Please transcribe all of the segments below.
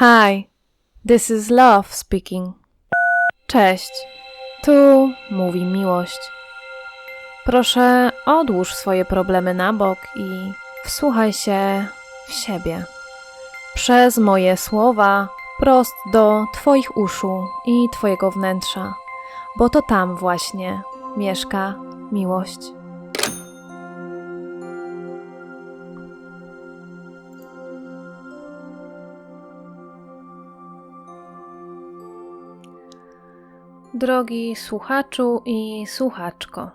Hi, this is Love speaking. Cześć, tu mówi miłość. Proszę odłóż swoje problemy na bok i wsłuchaj się w siebie. Przez moje słowa prost do Twoich uszu i Twojego wnętrza, bo to tam właśnie mieszka miłość. Drogi słuchaczu i słuchaczko,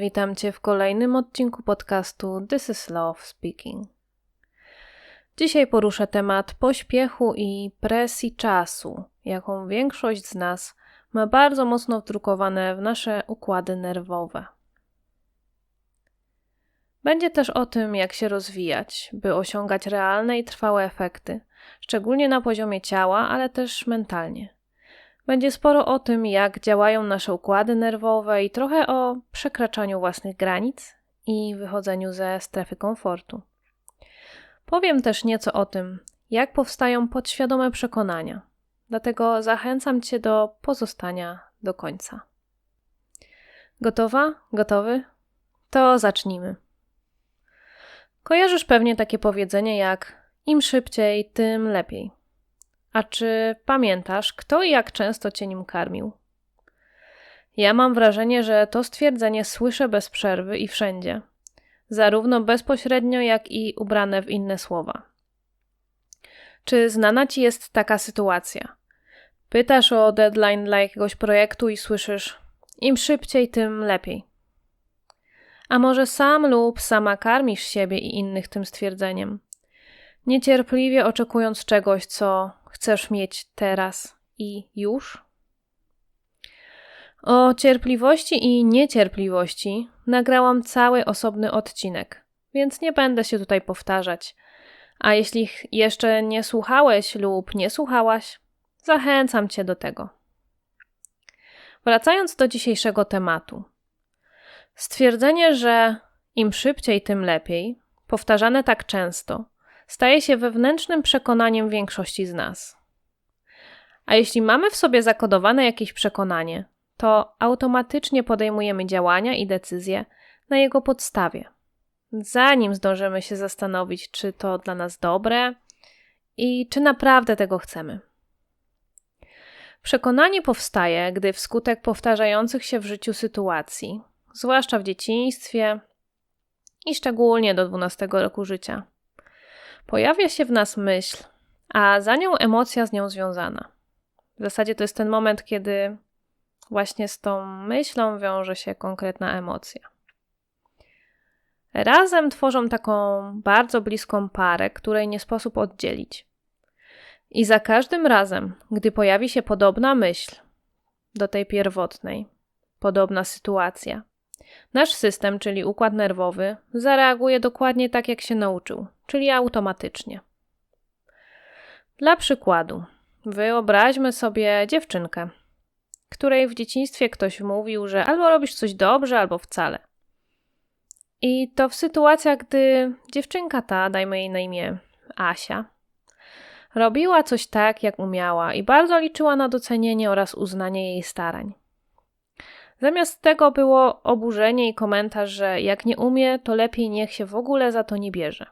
witam Cię w kolejnym odcinku podcastu This is Love Speaking. Dzisiaj poruszę temat pośpiechu i presji czasu, jaką większość z nas ma bardzo mocno wdrukowane w nasze układy nerwowe. Będzie też o tym, jak się rozwijać, by osiągać realne i trwałe efekty, szczególnie na poziomie ciała, ale też mentalnie. Będzie sporo o tym, jak działają nasze układy nerwowe i trochę o przekraczaniu własnych granic i wychodzeniu ze strefy komfortu. Powiem też nieco o tym, jak powstają podświadome przekonania. Dlatego zachęcam Cię do pozostania do końca. Gotowa? Gotowy? To zacznijmy. Kojarzysz pewnie takie powiedzenie jak im szybciej, tym lepiej. A czy pamiętasz, kto i jak często cię nim karmił? Ja mam wrażenie, że to stwierdzenie słyszę bez przerwy i wszędzie, zarówno bezpośrednio, jak i ubrane w inne słowa. Czy znana ci jest taka sytuacja? Pytasz o deadline dla jakiegoś projektu i słyszysz: im szybciej, tym lepiej. A może sam lub sama karmisz siebie i innych tym stwierdzeniem, niecierpliwie oczekując czegoś, co chcesz mieć teraz i już? O cierpliwości i niecierpliwości nagrałam cały osobny odcinek, więc nie będę się tutaj powtarzać. A jeśli jeszcze nie słuchałeś lub nie słuchałaś, zachęcam cię do tego. Wracając do dzisiejszego tematu. Stwierdzenie, że im szybciej, tym lepiej, powtarzane tak często, staje się wewnętrznym przekonaniem większości z nas. A jeśli mamy w sobie zakodowane jakieś przekonanie, to automatycznie podejmujemy działania i decyzje na jego podstawie, zanim zdążymy się zastanowić, czy to dla nas dobre i czy naprawdę tego chcemy. Przekonanie powstaje, gdy wskutek powtarzających się w życiu sytuacji, zwłaszcza w dzieciństwie i szczególnie do 12 roku życia, Pojawia się w nas myśl, a za nią emocja z nią związana. W zasadzie to jest ten moment, kiedy właśnie z tą myślą wiąże się konkretna emocja. Razem tworzą taką bardzo bliską parę, której nie sposób oddzielić. I za każdym razem, gdy pojawi się podobna myśl do tej pierwotnej, podobna sytuacja, Nasz system, czyli układ nerwowy, zareaguje dokładnie tak, jak się nauczył, czyli automatycznie. Dla przykładu, wyobraźmy sobie dziewczynkę, której w dzieciństwie ktoś mówił, że albo robisz coś dobrze, albo wcale. I to w sytuacjach, gdy dziewczynka ta, dajmy jej na imię Asia, robiła coś tak, jak umiała i bardzo liczyła na docenienie oraz uznanie jej starań. Zamiast tego było oburzenie i komentarz, że jak nie umie, to lepiej niech się w ogóle za to nie bierze.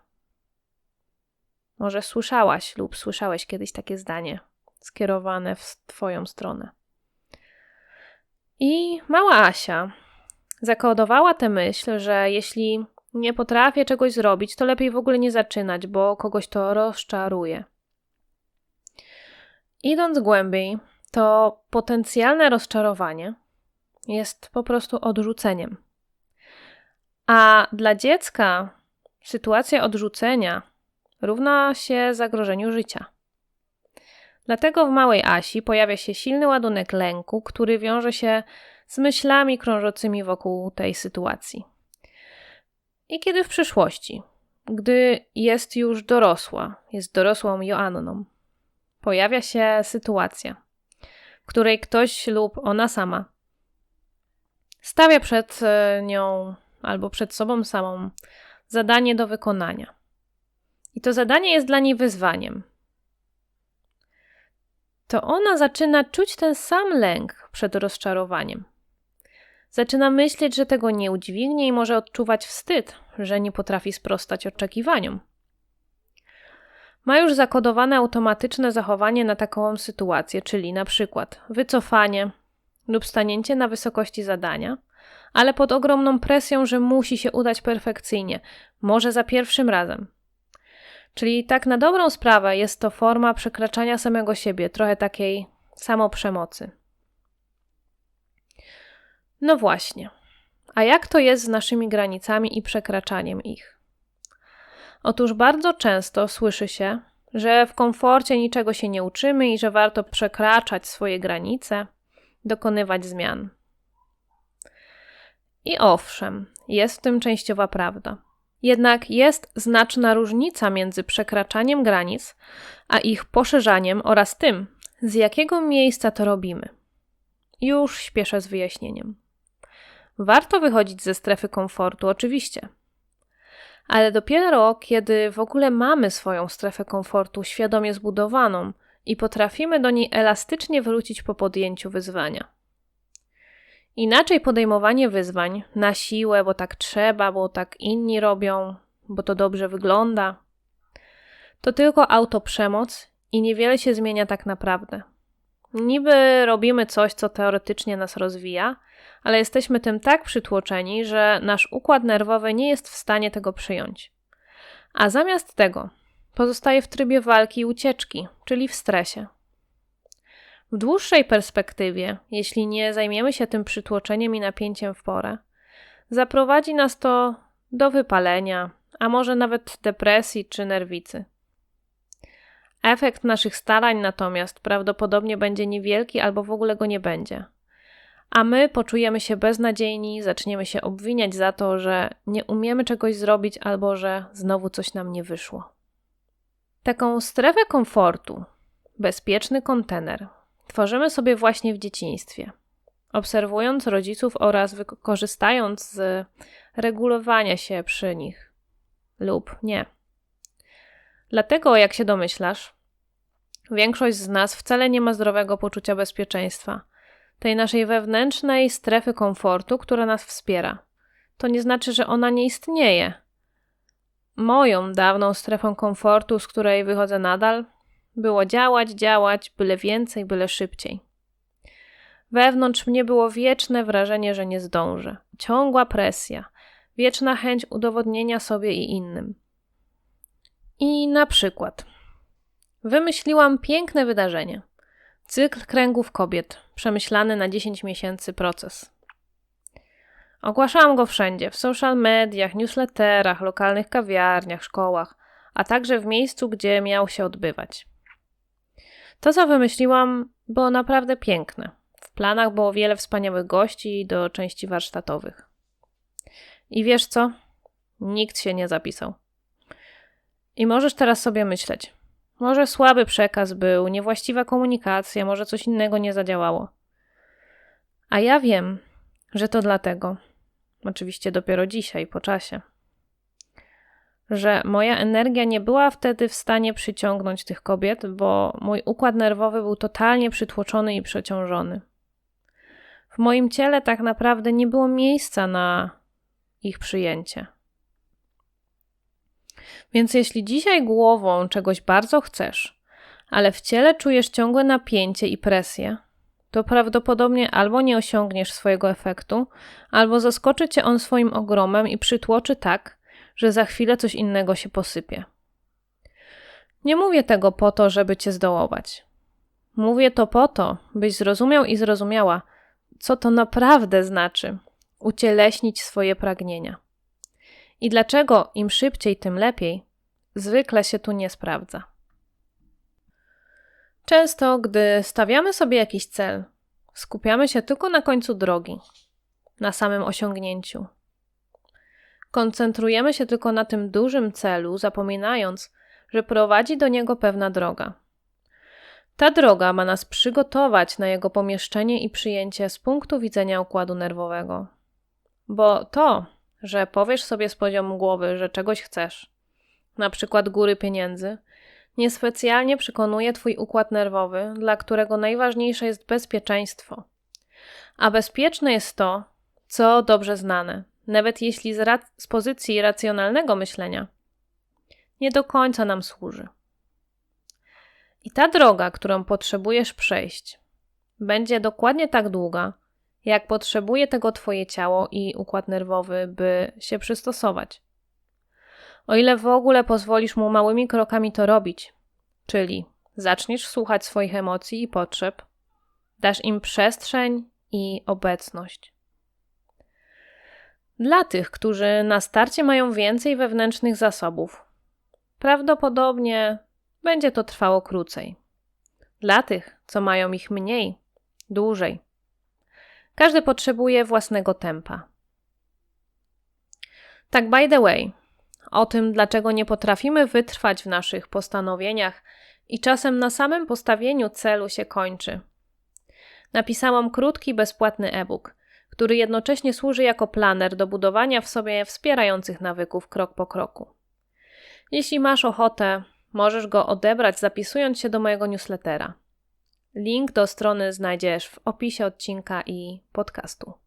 Może słyszałaś lub słyszałeś kiedyś takie zdanie skierowane w Twoją stronę. I mała Asia zakodowała tę myśl, że jeśli nie potrafię czegoś zrobić, to lepiej w ogóle nie zaczynać, bo kogoś to rozczaruje. Idąc głębiej, to potencjalne rozczarowanie jest po prostu odrzuceniem. A dla dziecka sytuacja odrzucenia równa się zagrożeniu życia. Dlatego w małej Asi pojawia się silny ładunek lęku, który wiąże się z myślami krążącymi wokół tej sytuacji. I kiedy w przyszłości, gdy jest już dorosła, jest dorosłą Joanną, pojawia się sytuacja, w której ktoś lub ona sama stawia przed e, nią albo przed sobą samą zadanie do wykonania. I to zadanie jest dla niej wyzwaniem. to ona zaczyna czuć ten sam lęk przed rozczarowaniem. Zaczyna myśleć, że tego nie udźwignie i może odczuwać wstyd, że nie potrafi sprostać oczekiwaniom. Ma już zakodowane automatyczne zachowanie na taką sytuację, czyli na przykład wycofanie lub stanięcie na wysokości zadania, ale pod ogromną presją, że musi się udać perfekcyjnie, może za pierwszym razem. Czyli tak na dobrą sprawę jest to forma przekraczania samego siebie, trochę takiej samoprzemocy. No właśnie. A jak to jest z naszymi granicami i przekraczaniem ich? Otóż bardzo często słyszy się, że w komforcie niczego się nie uczymy i że warto przekraczać swoje granice, dokonywać zmian. I owszem, jest w tym częściowa prawda. Jednak jest znaczna różnica między przekraczaniem granic, a ich poszerzaniem oraz tym, z jakiego miejsca to robimy. Już śpieszę z wyjaśnieniem. Warto wychodzić ze strefy komfortu, oczywiście. Ale dopiero kiedy w ogóle mamy swoją strefę komfortu świadomie zbudowaną i potrafimy do niej elastycznie wrócić po podjęciu wyzwania. Inaczej podejmowanie wyzwań na siłę, bo tak trzeba, bo tak inni robią, bo to dobrze wygląda, to tylko autoprzemoc i niewiele się zmienia tak naprawdę. Niby robimy coś, co teoretycznie nas rozwija, ale jesteśmy tym tak przytłoczeni, że nasz układ nerwowy nie jest w stanie tego przyjąć. A zamiast tego pozostaje w trybie walki i ucieczki, czyli w stresie. W dłuższej perspektywie, jeśli nie zajmiemy się tym przytłoczeniem i napięciem w porę, zaprowadzi nas to do wypalenia, a może nawet depresji czy nerwicy. Efekt naszych starań natomiast prawdopodobnie będzie niewielki albo w ogóle go nie będzie. A my poczujemy się beznadziejni, zaczniemy się obwiniać za to, że nie umiemy czegoś zrobić albo że znowu coś nam nie wyszło. Taką strefę komfortu, bezpieczny kontener, tworzymy sobie właśnie w dzieciństwie, obserwując rodziców oraz korzystając z regulowania się przy nich lub nie. Dlatego, jak się domyślasz, większość z nas wcale nie ma zdrowego poczucia bezpieczeństwa, tej naszej wewnętrznej strefy komfortu, która nas wspiera. To nie znaczy, że ona nie istnieje. Moją dawną strefą komfortu, z której wychodzę nadal, było działać, działać, byle więcej, byle szybciej. Wewnątrz mnie było wieczne wrażenie, że nie zdążę, ciągła presja, wieczna chęć udowodnienia sobie i innym. I na przykład wymyśliłam piękne wydarzenie. Cykl kręgów kobiet, przemyślany na 10 miesięcy proces. Ogłaszałam go wszędzie, w social mediach, newsletterach, lokalnych kawiarniach, szkołach, a także w miejscu, gdzie miał się odbywać. To, co wymyśliłam, było naprawdę piękne. W planach było wiele wspaniałych gości do części warsztatowych. I wiesz co? Nikt się nie zapisał. I możesz teraz sobie myśleć. Może słaby przekaz był, niewłaściwa komunikacja, może coś innego nie zadziałało. A ja wiem, że to dlatego, oczywiście dopiero dzisiaj, po czasie, że moja energia nie była wtedy w stanie przyciągnąć tych kobiet, bo mój układ nerwowy był totalnie przytłoczony i przeciążony. W moim ciele tak naprawdę nie było miejsca na ich przyjęcie. Więc jeśli dzisiaj głową czegoś bardzo chcesz, ale w ciele czujesz ciągłe napięcie i presję, to prawdopodobnie albo nie osiągniesz swojego efektu, albo zaskoczy cię on swoim ogromem i przytłoczy tak, że za chwilę coś innego się posypie. Nie mówię tego po to, żeby cię zdołować. Mówię to po to, byś zrozumiał i zrozumiała, co to naprawdę znaczy ucieleśnić swoje pragnienia. I dlaczego im szybciej, tym lepiej, zwykle się tu nie sprawdza. Często, gdy stawiamy sobie jakiś cel, skupiamy się tylko na końcu drogi, na samym osiągnięciu. Koncentrujemy się tylko na tym dużym celu, zapominając, że prowadzi do niego pewna droga. Ta droga ma nas przygotować na jego pomieszczenie i przyjęcie z punktu widzenia układu nerwowego. Bo to, że powiesz sobie z poziomu głowy, że czegoś chcesz, na przykład góry pieniędzy, niespecjalnie przekonuje Twój układ nerwowy, dla którego najważniejsze jest bezpieczeństwo. A bezpieczne jest to, co dobrze znane, nawet jeśli z, z pozycji racjonalnego myślenia nie do końca nam służy. I ta droga, którą potrzebujesz przejść, będzie dokładnie tak długa, jak potrzebuje tego Twoje ciało i układ nerwowy, by się przystosować. O ile w ogóle pozwolisz mu małymi krokami to robić, czyli zaczniesz słuchać swoich emocji i potrzeb, dasz im przestrzeń i obecność. Dla tych, którzy na starcie mają więcej wewnętrznych zasobów, prawdopodobnie będzie to trwało krócej. Dla tych, co mają ich mniej, dłużej. Każdy potrzebuje własnego tempa. Tak, by the way, o tym, dlaczego nie potrafimy wytrwać w naszych postanowieniach i czasem na samym postawieniu celu się kończy. Napisałam krótki, bezpłatny e-book, który jednocześnie służy jako planer do budowania w sobie wspierających nawyków krok po kroku. Jeśli masz ochotę, możesz go odebrać zapisując się do mojego newslettera. Link do strony znajdziesz w opisie odcinka i podcastu.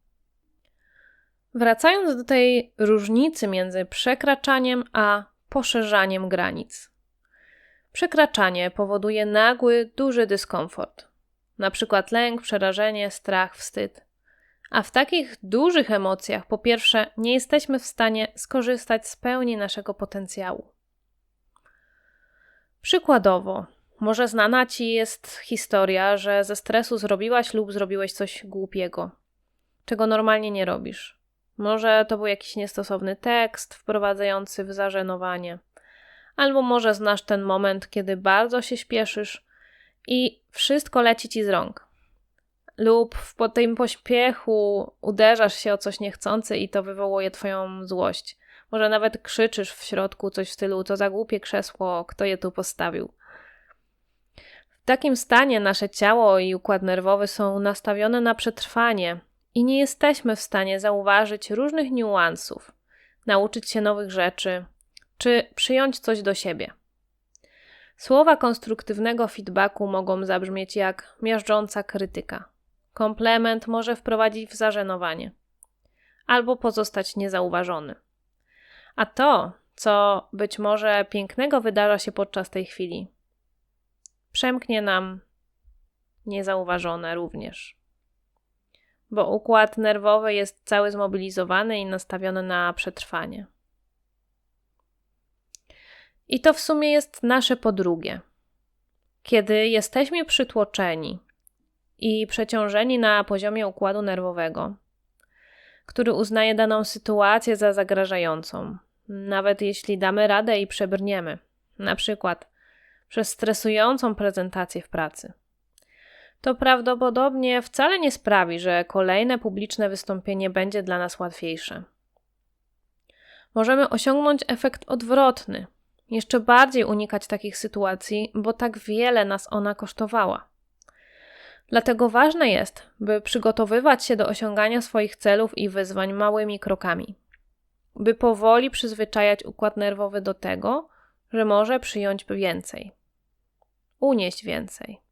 Wracając do tej różnicy między przekraczaniem a poszerzaniem granic. Przekraczanie powoduje nagły, duży dyskomfort, na przykład lęk, przerażenie, strach, wstyd. A w takich dużych emocjach, po pierwsze, nie jesteśmy w stanie skorzystać z pełni naszego potencjału. Przykładowo, może znana ci jest historia, że ze stresu zrobiłaś lub zrobiłeś coś głupiego, czego normalnie nie robisz. Może to był jakiś niestosowny tekst wprowadzający w zażenowanie, albo może znasz ten moment, kiedy bardzo się śpieszysz i wszystko leci ci z rąk. Lub po tym pośpiechu uderzasz się o coś niechcący i to wywołuje twoją złość. Może nawet krzyczysz w środku coś w stylu: To za głupie krzesło, kto je tu postawił. W takim stanie nasze ciało i układ nerwowy są nastawione na przetrwanie i nie jesteśmy w stanie zauważyć różnych niuansów, nauczyć się nowych rzeczy czy przyjąć coś do siebie. Słowa konstruktywnego feedbacku mogą zabrzmieć jak miażdżąca krytyka. Komplement może wprowadzić w zażenowanie albo pozostać niezauważony. A to, co być może pięknego wydarza się podczas tej chwili, przemknie nam niezauważone również. Bo układ nerwowy jest cały zmobilizowany i nastawiony na przetrwanie. I to w sumie jest nasze podrugie. Kiedy jesteśmy przytłoczeni i przeciążeni na poziomie układu nerwowego, który uznaje daną sytuację za zagrażającą, nawet jeśli damy radę i przebrniemy, na przykład przez stresującą prezentację w pracy. To prawdopodobnie wcale nie sprawi, że kolejne publiczne wystąpienie będzie dla nas łatwiejsze. Możemy osiągnąć efekt odwrotny, jeszcze bardziej unikać takich sytuacji, bo tak wiele nas ona kosztowała. Dlatego ważne jest, by przygotowywać się do osiągania swoich celów i wyzwań małymi krokami, by powoli przyzwyczajać układ nerwowy do tego, że może przyjąć więcej, unieść więcej.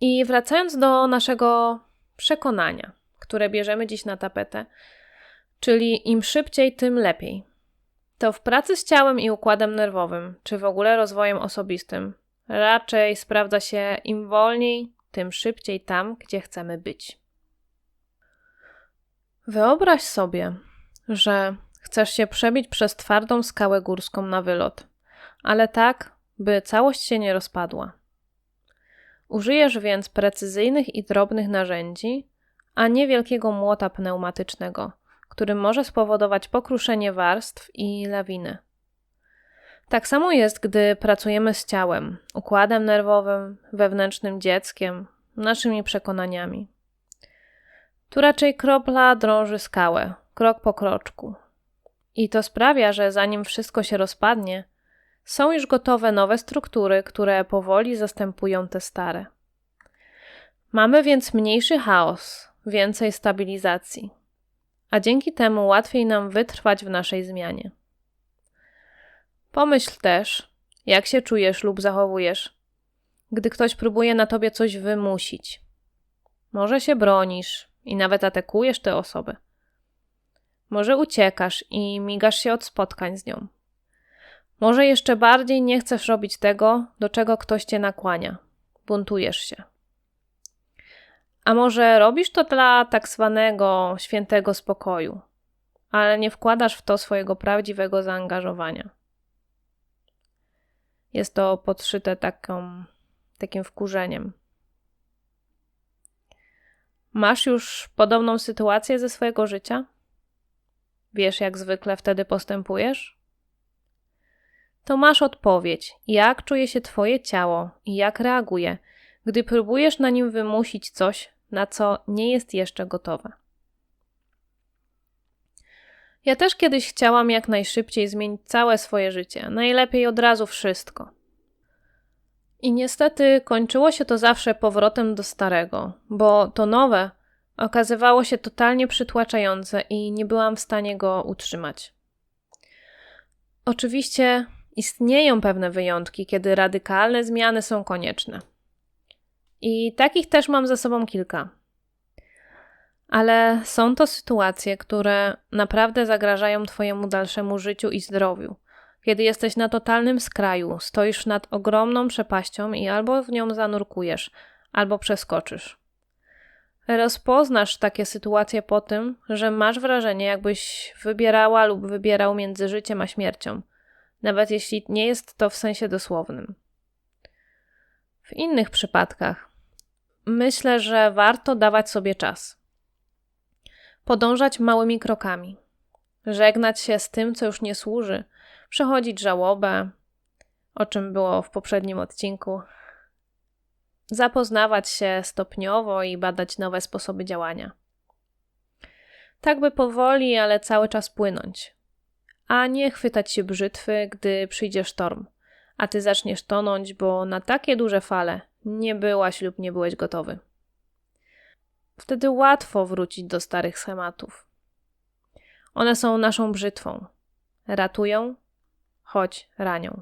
I wracając do naszego przekonania, które bierzemy dziś na tapetę, czyli im szybciej, tym lepiej. To w pracy z ciałem i układem nerwowym, czy w ogóle rozwojem osobistym, raczej sprawdza się im wolniej, tym szybciej tam, gdzie chcemy być. Wyobraź sobie, że chcesz się przebić przez twardą skałę górską na wylot, ale tak, by całość się nie rozpadła. Użyjesz więc precyzyjnych i drobnych narzędzi, a nie wielkiego młota pneumatycznego – który może spowodować pokruszenie warstw i lawiny. Tak samo jest, gdy pracujemy z ciałem, układem nerwowym, wewnętrznym dzieckiem, naszymi przekonaniami. Tu raczej kropla drąży skałę, krok po kroczku. I to sprawia, że zanim wszystko się rozpadnie, są już gotowe nowe struktury, które powoli zastępują te stare. Mamy więc mniejszy chaos, więcej stabilizacji a dzięki temu łatwiej nam wytrwać w naszej zmianie. Pomyśl też, jak się czujesz lub zachowujesz, gdy ktoś próbuje na tobie coś wymusić. Może się bronisz i nawet atakujesz tę osobę. Może uciekasz i migasz się od spotkań z nią. Może jeszcze bardziej nie chcesz robić tego, do czego ktoś cię nakłania. Buntujesz się. A może robisz to dla tak zwanego świętego spokoju, ale nie wkładasz w to swojego prawdziwego zaangażowania. Jest to podszyte taką, takim wkurzeniem. Masz już podobną sytuację ze swojego życia? Wiesz, jak zwykle wtedy postępujesz? To masz odpowiedź, jak czuje się Twoje ciało i jak reaguje, gdy próbujesz na nim wymusić coś, na co nie jest jeszcze gotowe. Ja też kiedyś chciałam jak najszybciej zmienić całe swoje życie, najlepiej od razu wszystko. I niestety kończyło się to zawsze powrotem do starego, bo to nowe okazywało się totalnie przytłaczające i nie byłam w stanie go utrzymać. Oczywiście istnieją pewne wyjątki, kiedy radykalne zmiany są konieczne. I takich też mam za sobą kilka. Ale są to sytuacje, które naprawdę zagrażają Twojemu dalszemu życiu i zdrowiu. Kiedy jesteś na totalnym skraju, stoisz nad ogromną przepaścią i albo w nią zanurkujesz, albo przeskoczysz. Rozpoznasz takie sytuacje po tym, że masz wrażenie, jakbyś wybierała lub wybierał między życiem a śmiercią, nawet jeśli nie jest to w sensie dosłownym. W innych przypadkach myślę, że warto dawać sobie czas. Podążać małymi krokami, żegnać się z tym, co już nie służy, przechodzić żałobę, o czym było w poprzednim odcinku, zapoznawać się stopniowo i badać nowe sposoby działania. Tak by powoli, ale cały czas płynąć, a nie chwytać się brzytwy, gdy przyjdzie sztorm, a ty zaczniesz tonąć, bo na takie duże fale nie byłaś lub nie byłeś gotowy. Wtedy łatwo wrócić do starych schematów. One są naszą brzytwą. Ratują, choć ranią.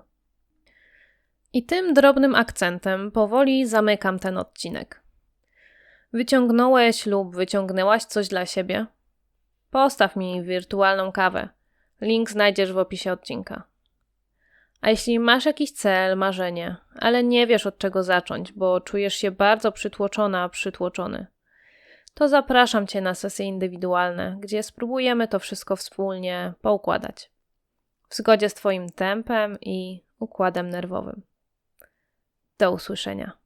I tym drobnym akcentem powoli zamykam ten odcinek. Wyciągnąłeś lub wyciągnęłaś coś dla siebie? Postaw mi wirtualną kawę. Link znajdziesz w opisie odcinka. A jeśli masz jakiś cel, marzenie, ale nie wiesz od czego zacząć, bo czujesz się bardzo przytłoczona, przytłoczony, to zapraszam Cię na sesje indywidualne, gdzie spróbujemy to wszystko wspólnie poukładać. W zgodzie z Twoim tempem i układem nerwowym. Do usłyszenia.